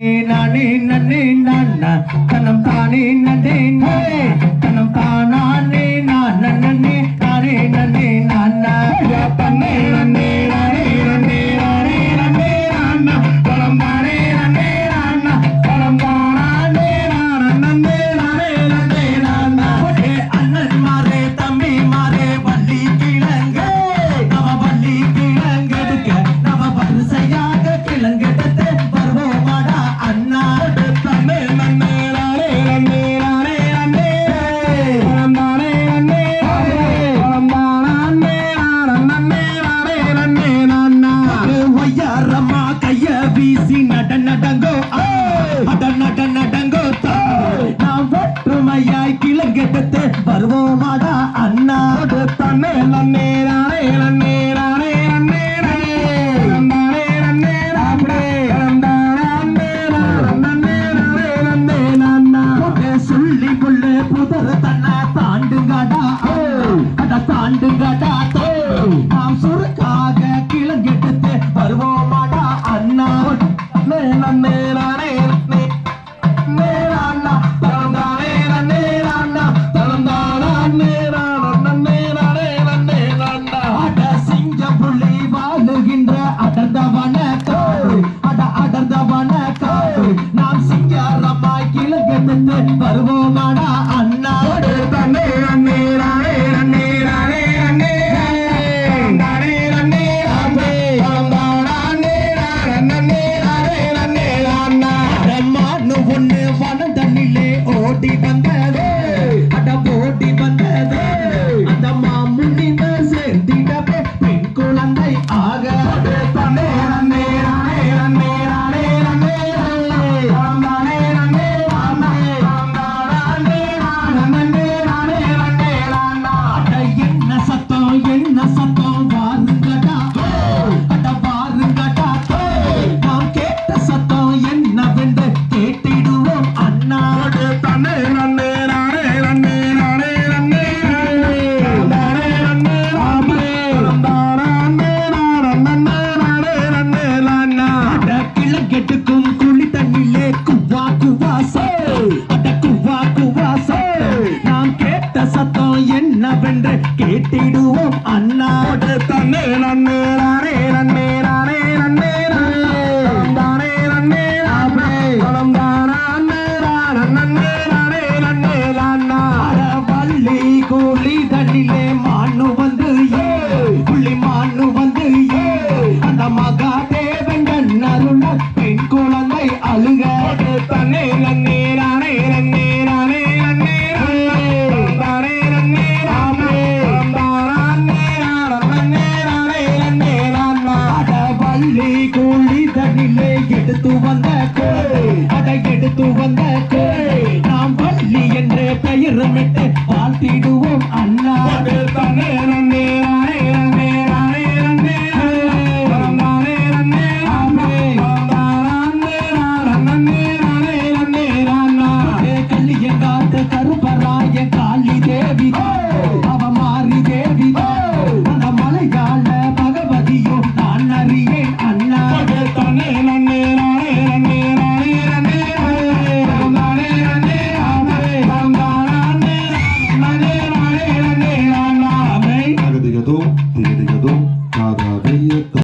நானே நன்னே நானா தனம் தானே நன்னே நானே தனம் தானானே நான் நன்னே. கண்டுகடாத்தோ நாம் சுருக்காக கிளங்கெடுத்து வருவோமாடா அண்ணா. நன்மை கிளங்கெடுக்கும் குழி தண்ணிலே குவா குவா அட குவா குவா நாம் கேட்ட சத்தம் என்னவென்று கேட்டிடுவோம் அண்ணாவோட தன்னை நன்னு கோழி தண்ணிலே எடுத்து வந்த கோழி அதை எடுத்து வந்த கோழி நாம் பள்ளி என்று பெயரமிட்டு வாழ்த்திடுவோம் அண்ணா. தானே